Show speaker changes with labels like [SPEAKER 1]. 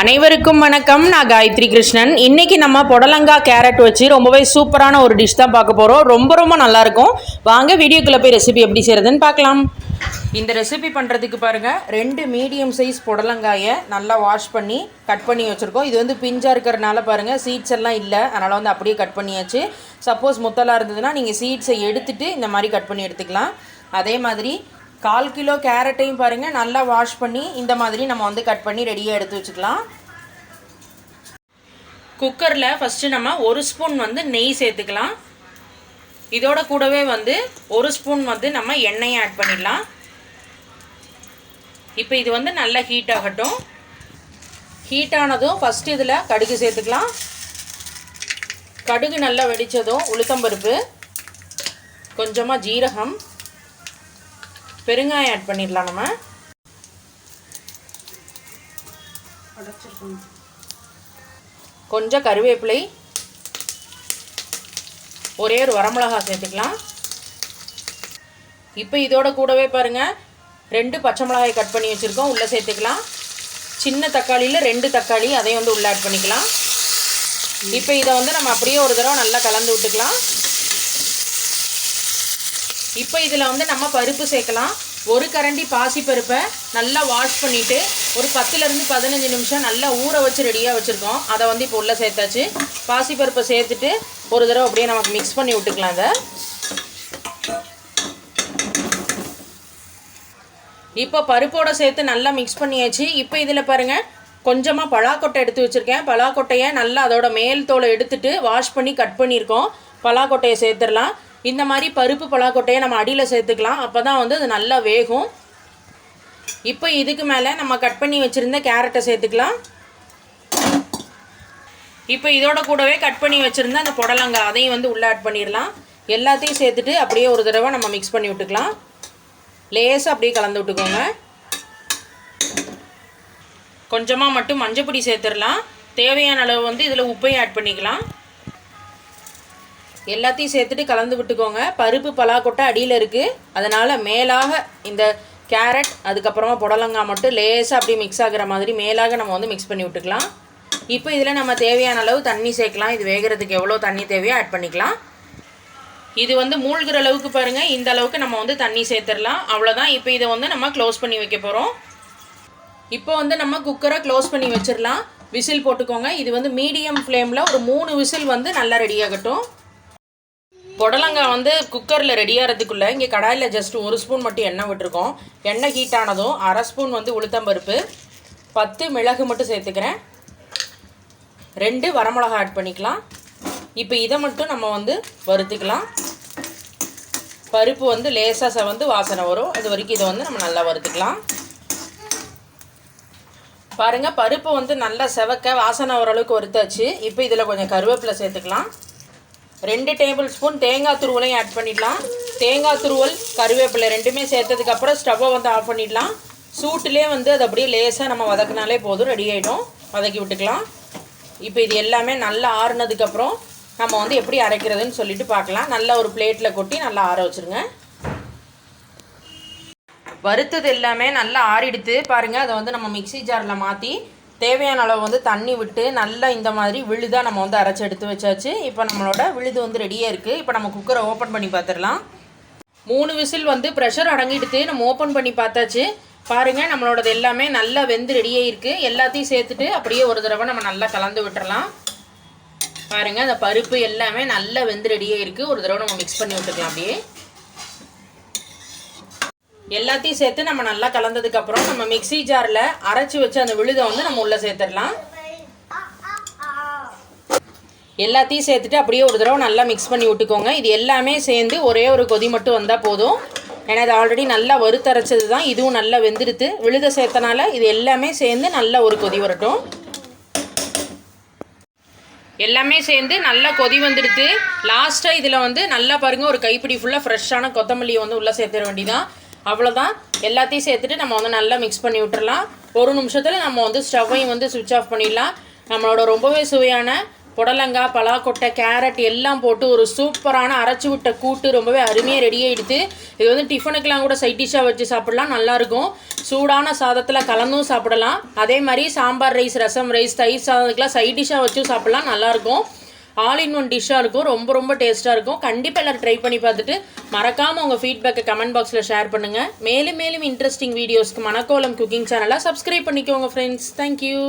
[SPEAKER 1] அனைவருக்கும் வணக்கம். நான் காயத்ரி கிருஷ்ணன். இன்னைக்கு நம்ம புடலங்காய் கேரட் வச்சு ரொம்பவே சூப்பரான ஒரு டிஷ் தான் பார்க்க போகிறோம் ரொம்ப ரொம்ப நல்லா இருக்கும். வாங்க வீடியோக்குள்ளே போய் ரெசிபி எப்படி செய்கிறதுன்னு பார்க்கலாம். இந்த ரெசிபி பண்ணுறதுக்கு பாருங்கள் ரெண்டு மீடியம் சைஸ் புடலங்காயை நல்லா வாஷ் பண்ணி கட் பண்ணி வச்சுருக்கோம். இது வந்து பிஞ்சாக இருக்கிறனால பாருங்கள் சீட்ஸ் எல்லாம் இல்லை. அதனால் வந்து அப்படியே கட் பண்ணியாச்சு. சப்போஸ் முத்தலாக இருந்ததுன்னா நீங்கள் சீட்ஸை எடுத்துட்டு இந்த மாதிரி கட் பண்ணி எடுத்துக்கலாம். அதே மாதிரி கால் கிலோ கேரட்டையும் பாருங்கள் நல்லா வாஷ் பண்ணி இந்த மாதிரி நம்ம வந்து கட் பண்ணி ரெடியாக எடுத்து வச்சுக்கலாம். குக்கரில் ஃபஸ்ட்டு நம்ம ஒரு ஸ்பூன் வந்து நெய் சேர்த்துக்கலாம். இதோட கூடவே வந்து ஒரு ஸ்பூன் வந்து நம்ம எண்ணெயை ஆட் பண்ணிடலாம். இப்போ இது வந்து நல்லா ஹீட் ஆகட்டும். ஹீட் ஆனதும் ஃபஸ்ட்டு இதில் கடுகு சேர்த்துக்கலாம். கடுகு நல்லா வெடித்ததும் உளுத்தம்பருப்பு கொஞ்சமாக ஜீரகம் பெருங்காயம் ஆட் பண்ணிடலாம் நம்ம. கொஞ்சம் கருவேப்பிலை ஒரே ஒரு வரமிளகா சேர்த்துக்கலாம். இப்போ இதோட கூடவே பாருங்கள் ரெண்டு பச்சை மிளகாய் கட் பண்ணி வச்சுருக்கோம். உள்ளே சேர்த்துக்கலாம். சின்ன தக்காளியில் ரெண்டு தக்காளி அதையும் வந்து உள்ளே ஆட் பண்ணிக்கலாம். இப்போ இதை வந்து நம்ம அப்படியே ஒரு தடவை நல்லா கலந்து விட்டுக்கலாம். இப்போ இதில் வந்து நம்ம பருப்பு சேர்க்கலாம். ஒரு கரண்டி பாசி பருப்பை நல்லா வாஷ் பண்ணிவிட்டு ஒரு பத்துலேருந்து பதினஞ்சு நிமிஷம் நல்லா ஊற வச்சு ரெடியாக வச்சுருக்கோம். அதை வந்து இப்போ உள்ளே சேர்த்தாச்சு. பாசி பருப்பை சேர்த்துட்டு ஒரு தடவை அப்படியே நமக்கு மிக்ஸ் பண்ணி விட்டுக்கலாம் அதை இப்போ பருப்போட சேர்த்து நல்லா மிக்ஸ் பண்ணியாச்சு. இப்போ இதில் பாருங்கள் கொஞ்சமாக பலாக்கொட்டை எடுத்து வச்சுருக்கேன். பலாக்கொட்டையை நல்லா அதோட மேல் தோலை எடுத்துட்டு வாஷ் பண்ணி கட் பண்ணியிருக்கோம். பலாக்கொட்டையை சேர்த்துடலாம். இந்த மாதிரி பருப்பு பலாக்கொட்டையை நம்ம அடியில் சேர்த்துக்கலாம். அப்போ தான் வந்து அது நல்லா வேகும். இப்போ இதுக்கு மேலே நம்ம கட் பண்ணி வச்சுருந்த கேரட்டை சேர்த்துக்கலாம். இப்போ இதோட கூடவே கட் பண்ணி வச்சுருந்த அந்த புடலங்காய் அதையும் வந்து உள்ளே ஆட் பண்ணிடலாம். எல்லாத்தையும் சேர்த்துட்டு அப்படியே ஒரு தடவை நம்ம மிக்ஸ் பண்ணி விட்டுக்கலாம். லேசாக அப்படியே கலந்து விட்டுக்கோங்க. கொஞ்சமாக மட்டும் மஞ்சப்பொடி சேர்த்துடலாம். தேவையான அளவு வந்து இதில் உப்பையும் ஆட் பண்ணிக்கலாம். எல்லாத்தையும் சேர்த்துட்டு கலந்து விட்டுக்கோங்க. பருப்பு பலாக்கொட்டை அடியில் இருக்குது அதனால் மேலாக இந்த கேரட் அதுக்கப்புறமா புடலங்காய் மட்டும் லேசாக அப்படியே மிக்ஸ் ஆகிற மாதிரி மேலாக நம்ம வந்து மிக்ஸ் பண்ணி விட்டுக்கலாம். இப்போ இதில் நம்ம தேவையான அளவு தண்ணி சேர்க்கலாம். இது வேகிறதுக்கு எவ்வளோ தண்ணி தேவையோ ஆட் பண்ணிக்கலாம். இது வந்து மூழ்கிற அளவுக்கு பாருங்கள் இந்த அளவுக்கு நம்ம வந்து தண்ணி சேர்த்துடலாம். அவ்வளோதான் இப்போ இதை வந்து நம்ம க்ளோஸ் பண்ணி வைக்க போகிறோம் இப்போ வந்து நம்ம குக்கரை க்ளோஸ் பண்ணி வச்சிடலாம். விசில் போட்டுக்கோங்க. இது வந்து மீடியம் ஃப்ளேமில் ஒரு மூணு விசில் வந்து நல்லா ரெடி ஆகட்டும். புடலங்காய் வந்து குக்கரில் ரெடி ஆகிறதுக்குள்ளே இங்கே கடாயில் ஜஸ்ட் ஒரு ஸ்பூன் மட்டும் எண்ணெய் விட்டுருக்கோம். எண்ணெய் ஹீட் ஆனதும் அரை ஸ்பூன் வந்து உளுத்தம்பருப்பு பத்து மிளகு மட்டும் சேர்த்துக்கிறேன். ரெண்டு வரமிளகா ஆட் பண்ணிக்கலாம். இப்போ இதை மட்டும் நம்ம வந்து வறுத்துக்கலாம். பருப்பு வந்து லேசாக செவந்து வாசனை வரும். அது வரைக்கும் இதை வந்து நம்ம நல்லா வறுத்துக்கலாம். பாருங்கள் பருப்பு வந்து நல்லா செவக்க வாசனை ஓரளவுக்கு வறுத்தாச்சு. இப்போ இதில் கொஞ்சம் கருவேப்பிலை சேர்த்துக்கலாம். ரெண்டு டேபிள் ஸ்பூன் தேங்காய் துருவலையும் ஆட் பண்ணிடலாம். தேங்காய் துருவல் கருவேப்பிலை ரெண்டுமே சேர்த்ததுக்கப்புறம் ஸ்டவ்வை வந்து ஆஃப் பண்ணிடலாம். சூட்டுலேயே வந்து அது அப்படியே லேசாக நம்ம வதக்கினாலே போதும் ரெடி ஆகிடும் வதக்கி விட்டுக்கலாம். இப்போ இது எல்லாமே நல்லா ஆறுனதுக்கப்புறம் நம்ம வந்து எப்படி அரைக்கிறதுன்னு சொல்லிட்டு பார்க்கலாம். நல்லா ஒரு பிளேட்டில் கொட்டி நல்லா ஆற வச்சுருங்க. வறுத்தது எல்லாமே நல்லா ஆறிடுத்து. பாருங்கள் அதை வந்து நம்ம மிக்ஸி ஜாரில் மாற்றி தேவையான அளவு வந்து தண்ணி விட்டு நல்லா இந்த மாதிரி விழுதாக நம்ம வந்து அரைச்சி எடுத்து வச்சாச்சு. இப்போ நம்மளோட விழுது வந்து ரெடியாக இருக்குது இப்போ நம்ம குக்கரை ஓப்பன் பண்ணி பார்த்துடலாம் மூணு விசில் வந்து ப்ரெஷர் அடங்கிடுத்து நம்ம ஓப்பன் பண்ணி பார்த்தாச்சு பாருங்கள் நம்மளோடது எல்லாமே நல்லா வெந்து ரெடியாக இருக்குது எல்லாத்தையும் சேர்த்துட்டு அப்படியே ஒரு தடவை நம்ம நல்லா கலந்து விட்டுறலாம் பாருங்கள் அந்த பருப்பு எல்லாமே நல்லா வெந்து ரெடியாக இருக்குது ஒரு தடவை நம்ம மிக்ஸ் பண்ணி விட்டுக்கலாம் அப்படியே. எல்லாத்தையும் சேர்த்து நம்ம நல்லா கலந்ததுக்கப்புறம் நம்ம மிக்ஸி ஜாரில் அரைச்சி வச்சு அந்த விழுதை வந்து நம்ம உள்ளே சேர்த்துடலாம். எல்லாத்தையும் சேர்த்துட்டு அப்படியே ஒரு தடவை நல்லா மிக்ஸ் பண்ணி விட்டுக்கோங்க. இது எல்லாமே சேர்ந்து ஒரே ஒரு கொதி மட்டும் வந்தால் போதும். ஏன்னா இது ஆல்ரெடி நல்லா வறுத்தரைச்சது தான் இதுவும் நல்லா வெந்துடுத்து. விழுத சேர்த்தனால இது எல்லாமே சேர்ந்து நல்லா ஒரு கொதி வரட்டும். எல்லாமே சேர்ந்து நல்லா கொதி வந்துடுது லாஸ்ட்டாக இதில் வந்து நல்லா பாருங்கள் ஒரு கைப்பிடி ஃபுல்லாக ஃப்ரெஷ்ஷான கொத்தமல்லியை வந்து உள்ளே சேர்த்துட வேண்டிதான் அவ்வளோதான் எல்லாத்தையும் சேர்த்துட்டு நம்ம வந்து நல்லா மிக்ஸ் பண்ணி விட்டுறலாம். ஒரு நிமிஷத்தில் நம்ம வந்து ஸ்டவ்வையும் வந்து சுவிட்ச் ஆஃப் பண்ணிடலாம். நம்மளோட ரொம்பவே சுவையான புடலங்காய் பலாக்கொட்டை கேரட் எல்லாம் போட்டு ஒரு சூப்பரான அரைச்சி விட்ட கூட்டு ரொம்பவே அருமையாக ரெடி ஆகிடுது இது வந்து டிஃபனுக்கெலாம் கூட சைட் டிஷ்ஷாக வச்சு சாப்பிட்லாம் நல்லாயிருக்கும் சூடான சாதத்தில் கலந்தும் சாப்பிடலாம். அதே மாதிரி சாம்பார் ரைஸ் ரசம் ரைஸ் தயிர் சாதத்துக்கெலாம் சைட் டிஷ்ஷாக வச்சும் சாப்பிட்லாம் நல்லாயிருக்கும் ஆல் இன் ஒன் டிஷ்ஷாக இருக்கும். ரொம்ப ரொம்ப டேஸ்ட்டாக இருக்கும். கண்டிப்பாக எல்லோரும் ட்ரை பண்ணி பார்த்துட்டு மறக்காமல் உங்கள் ஃபீட்பேக்கை கமெண்ட் பாக்ஸில் ஷேர் பண்ணுங்கள் மேலும் மேலும் இன்ட்ரெஸ்டிங் வீடியோஸ்க்கு மணக்கோலம் குக்கிங் சேனலை சப்ஸ்கிரைப் பண்ணிக்கோங்க ஃப்ரெண்ட்ஸ் தேங்க்யூ